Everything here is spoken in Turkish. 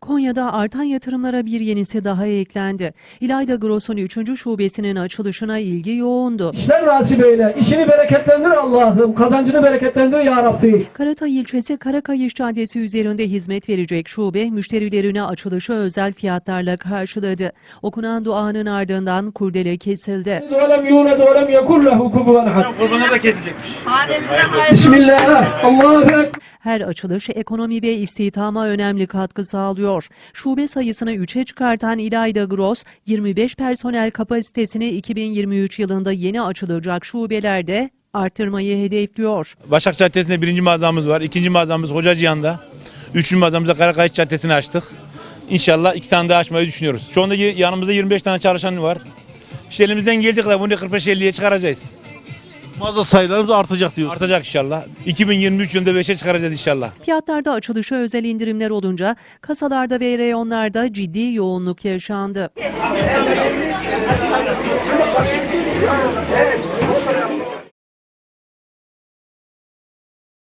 Konya'da artan yatırımlara bir yenisi daha eklendi. İlayda Gross'un 3. şubesinin açılışına ilgi yoğundu. İşler nasip eyle. İşini bereketlendir Allah'ım. Kazancını bereketlendir ya Rabbi. Karatay ilçesi Karakayış Caddesi üzerinde hizmet verecek şube müşterilerine açılışı özel fiyatlarla karşıladı. Okunan duanın ardından kurdele kesildi. Kurbanı da kesecekmiş. Bismillah. Ekber. Her açılış ekonomi ve istihdama önemli katkı sağlıyor. Şube sayısını 3'e çıkartan İlayda Gross, 25 personel kapasitesini 2023 yılında yeni açılacak şubelerde artırmayı hedefliyor. Başak Caddesi'nde birinci mağazamız var. ikinci mağazamız Hocacıyan'da. Üçüncü mağazamızda Karakayış Caddesi'ni açtık. İnşallah iki tane daha açmayı düşünüyoruz. Şu anda yanımızda 25 tane çalışan var. İşte elimizden geldiği kadar bunu 45-50'ye çıkaracağız. Mağaza sayılarımız artacak diyorsun. Artacak inşallah. 2023 yılında 5'e çıkaracağız inşallah. Fiyatlarda açılışa özel indirimler olunca kasalarda ve reyonlarda ciddi yoğunluk yaşandı.